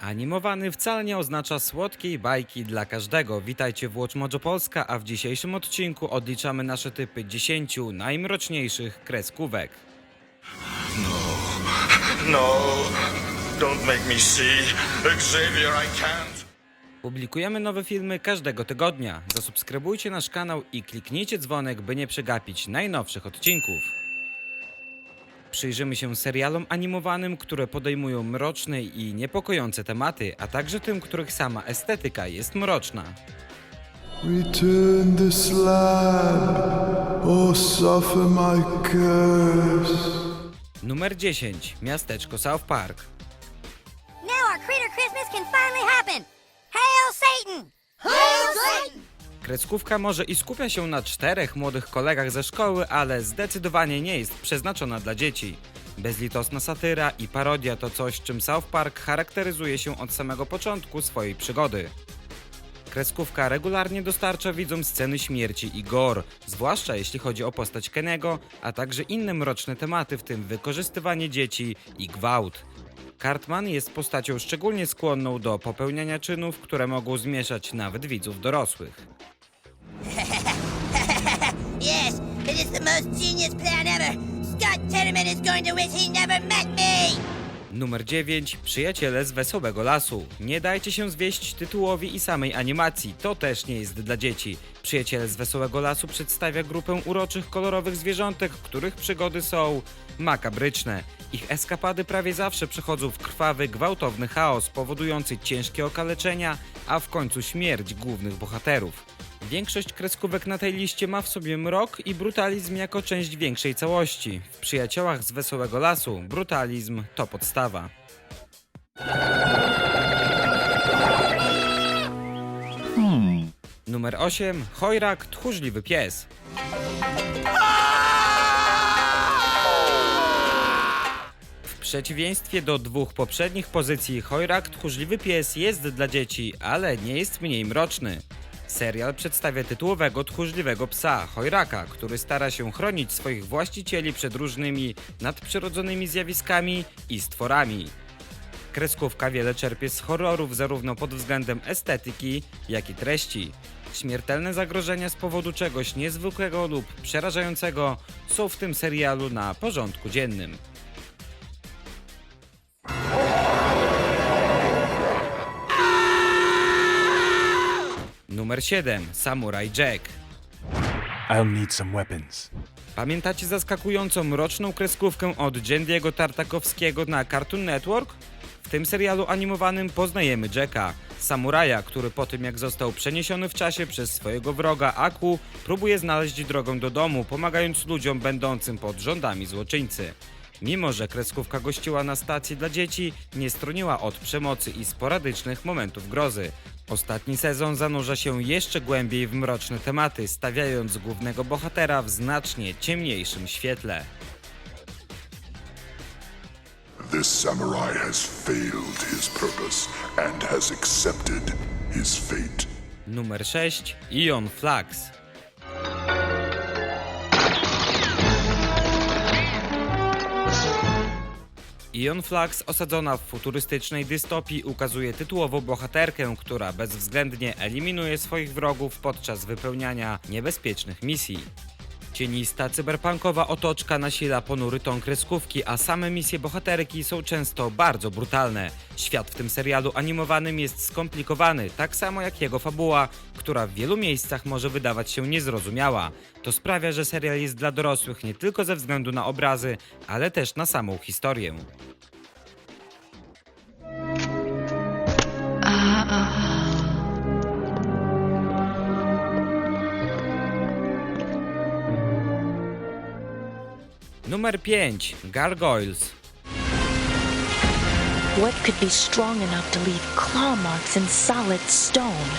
Animowany wcale nie oznacza słodkiej bajki dla każdego. Witajcie w Watch Mojo Polska, a w dzisiejszym odcinku odliczamy nasze typy 10 najmroczniejszych kreskówek. No, don't make me see. Xavier, I can't. Publikujemy nowe filmy każdego tygodnia. Zasubskrybujcie nasz kanał i kliknijcie dzwonek, by nie przegapić najnowszych odcinków. Przyjrzymy się serialom animowanym, które podejmują mroczne i niepokojące tematy, a także tym, których sama estetyka jest mroczna. Return the slab or suffer my curse. Numer 10. Miasteczko South Park. Now our Critter Christmas can finally happen! Hail Satan! Hail Satan! Kreskówka może i skupia się na czterech młodych kolegach ze szkoły, ale zdecydowanie nie jest przeznaczona dla dzieci. Bezlitosna satyra i parodia to coś, czym South Park charakteryzuje się od samego początku swojej przygody. Kreskówka regularnie dostarcza widzom sceny śmierci i gore, zwłaszcza jeśli chodzi o postać Kenego, a także inne mroczne tematy, w tym wykorzystywanie dzieci i gwałt. Cartman jest postacią szczególnie skłonną do popełniania czynów, które mogą zmieszać nawet widzów dorosłych. The most genius plan ever! Scott is going to wish he never met me! Numer 9. Przyjaciele z Wesołego Lasu. Nie dajcie się zwieść tytułowi i samej animacji, to też nie jest dla dzieci. Przyjaciele z Wesołego Lasu przedstawia grupę uroczych, kolorowych zwierzątek, których przygody są makabryczne. Ich eskapady prawie zawsze przechodzą w krwawy, gwałtowny chaos, powodujący ciężkie okaleczenia, a w końcu śmierć głównych bohaterów. Większość kreskówek na tej liście ma w sobie mrok i brutalizm jako część większej całości. W Przyjaciołach z Wesołego Lasu brutalizm to podstawa. Numer 8. Chojrak, tchórzliwy pies. W przeciwieństwie do dwóch poprzednich pozycji, Chojrak, tchórzliwy pies jest dla dzieci, ale nie jest mniej mroczny. Serial przedstawia tytułowego tchórzliwego psa, Chojraka, który stara się chronić swoich właścicieli przed różnymi nadprzyrodzonymi zjawiskami i stworami. Kreskówka wiele czerpie z horrorów zarówno pod względem estetyki, jak i treści. Śmiertelne zagrożenia z powodu czegoś niezwykłego lub przerażającego są w tym serialu na porządku dziennym. Numer 7. Samurai Jack. I'll need some weapons. Pamiętacie zaskakującą mroczną kreskówkę od Jendiego Tartakowskiego na Cartoon Network? W tym serialu animowanym poznajemy Jacka, samuraja, który po tym jak został przeniesiony w czasie przez swojego wroga Aku, próbuje znaleźć drogę do domu, pomagając ludziom będącym pod rządami złoczyńcy. Mimo, że kreskówka gościła na stacji dla dzieci, nie stroniła od przemocy i sporadycznych momentów grozy. Ostatni sezon zanurza się jeszcze głębiej w mroczne tematy, stawiając głównego bohatera w znacznie ciemniejszym świetle. This samurai has failed his purpose and has accepted his fate. Numer 6. Ion Flux. Ion Flux, osadzona w futurystycznej dystopii, ukazuje tytułową bohaterkę, która bezwzględnie eliminuje swoich wrogów podczas wypełniania niebezpiecznych misji. Cienista, cyberpunkowa otoczka nasila ponury ton kreskówki, a same misje bohaterki są często bardzo brutalne. Świat w tym serialu animowanym jest skomplikowany, tak samo jak jego fabuła, która w wielu miejscach może wydawać się niezrozumiała. To sprawia, że serial jest dla dorosłych nie tylko ze względu na obrazy, ale też na samą historię. Numer 5. Gargoyles. What could be strong enough to leave claw marks in solid stone?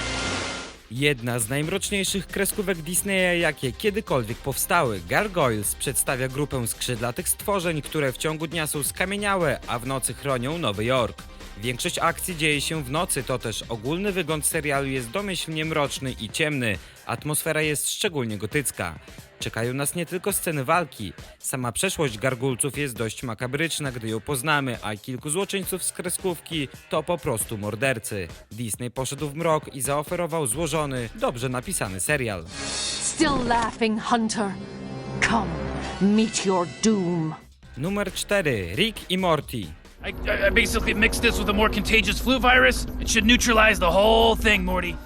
Jedna z najmroczniejszych kreskówek Disneya, jakie kiedykolwiek powstały. Gargoyles przedstawia grupę skrzydlatych stworzeń, które w ciągu dnia są skamieniałe, a w nocy chronią Nowy Jork. Większość akcji dzieje się w nocy, to też ogólny wygląd serialu jest domyślnie mroczny i ciemny. Atmosfera jest szczególnie gotycka. Czekają nas nie tylko sceny walki. Sama przeszłość gargulców jest dość makabryczna, gdy ją poznamy, a kilku złoczyńców z kreskówki to po prostu mordercy. Disney poszedł w mrok i zaoferował złożony, dobrze napisany serial. Still laughing, Hunter. Come, meet your doom. Numer 4. Rick i Morty.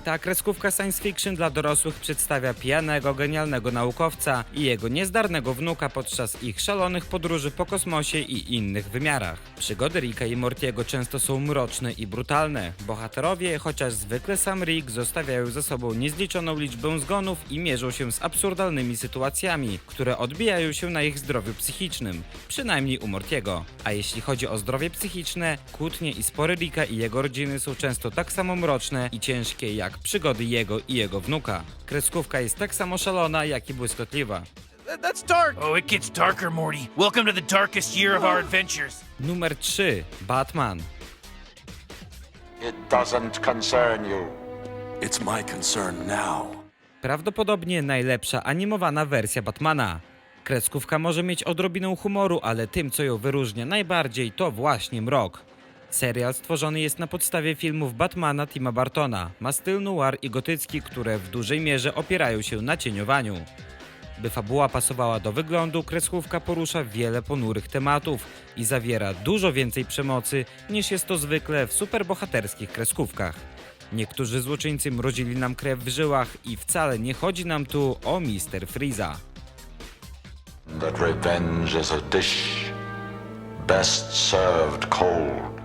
Ta kreskówka science fiction dla dorosłych przedstawia pijanego, genialnego naukowca i jego niezdarnego wnuka podczas ich szalonych podróży po kosmosie i innych wymiarach. Przygody Ricka i Mortiego często są mroczne i brutalne. Bohaterowie, chociaż zwykle sam Rick, zostawiają za sobą niezliczoną liczbę zgonów i mierzą się z absurdalnymi sytuacjami, które odbijają się na ich zdrowiu psychicznym, przynajmniej u Mortiego. A jeśli chodzi o zdrowie psychiczne, kłótnie i spory Ricka i jego rodziny są często tak samo mroczne i ciężkie jak przygody jego i jego wnuka. Kreskówka jest tak samo szalona, jak i błyskotliwa. Oh, it gets darker, Morty. Welcome to the darkest year of our adventures. Numer 3. Batman. It doesn't concern you. It's my concern now. Prawdopodobnie najlepsza animowana wersja Batmana. Kreskówka może mieć odrobinę humoru, ale tym, co ją wyróżnia najbardziej, to właśnie mrok. Serial stworzony jest na podstawie filmów Batmana Tima Bartona. Ma styl noir i gotycki, które w dużej mierze opierają się na cieniowaniu. By fabuła pasowała do wyglądu, kreskówka porusza wiele ponurych tematów i zawiera dużo więcej przemocy niż jest to zwykle w superbohaterskich kreskówkach. Niektórzy złoczyńcy mrozili nam krew w żyłach i wcale nie chodzi nam tu o Mister Freeza. That revenge is a dish best served cold.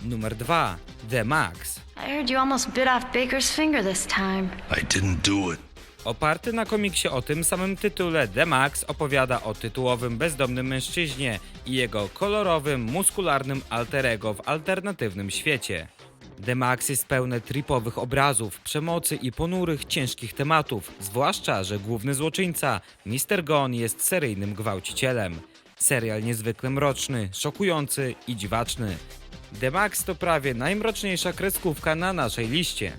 Numer 2. The Max. I heard you almost bit off Baker's finger this time. I didn't do it. Oparty na komiksie o tym samym tytule, The Max opowiada o tytułowym bezdomnym mężczyźnie i jego kolorowym, muskularnym alterego w alternatywnym świecie. The Max jest pełne tripowych obrazów, przemocy i ponurych, ciężkich tematów, zwłaszcza, że główny złoczyńca, Mr. Gon, jest seryjnym gwałcicielem. Serial niezwykle mroczny, szokujący i dziwaczny. The Max to prawie najmroczniejsza kreskówka na naszej liście.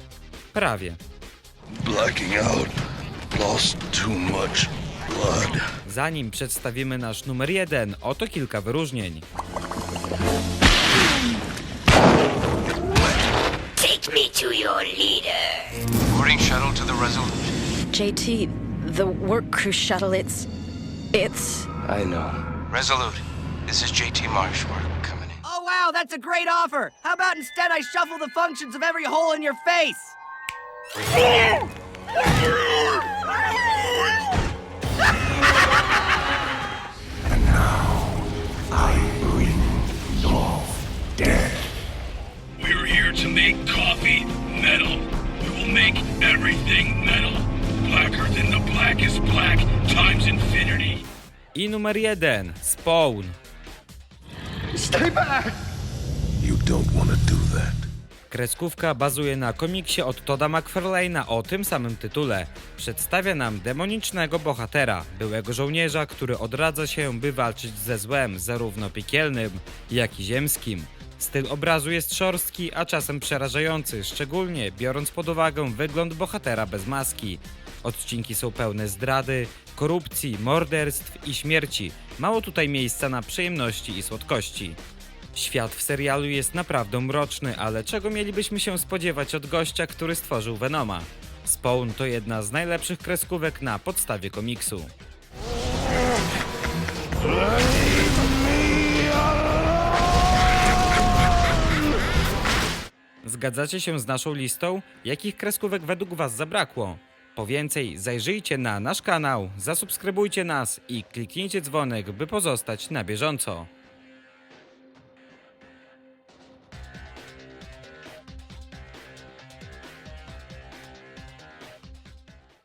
Prawie. Blacking out. Lost too much blood. Zanim przedstawimy nasz numer jeden, oto kilka wyróżnień. Take me to your leader. Boarding shuttle to the Resolute. JT, the work crew shuttle, it's. It's. I know. Resolute. This is JT Marsh. We're coming in. Oh, wow, that's a great offer. How about instead I shuffle the functions of every hole in your face? Numer jeden, Spawn. You don't want to do that. Kreskówka bazuje na komiksie od Toda McFarlane'a o tym samym tytule. Przedstawia nam demonicznego bohatera, byłego żołnierza, który odradza się, by walczyć ze złem, zarówno piekielnym, jak i ziemskim. Styl obrazu jest szorstki, a czasem przerażający, szczególnie biorąc pod uwagę wygląd bohatera bez maski. Odcinki są pełne zdrady, korupcji, morderstw i śmierci. Mało tutaj miejsca na przyjemności i słodkości. Świat w serialu jest naprawdę mroczny, ale czego mielibyśmy się spodziewać od gościa, który stworzył Venoma? Spawn to jedna z najlepszych kreskówek na podstawie komiksu. Zgadzacie się z naszą listą? Jakich kreskówek według Was zabrakło? Po więcej zajrzyjcie na nasz kanał, zasubskrybujcie nas i kliknijcie dzwonek, by pozostać na bieżąco.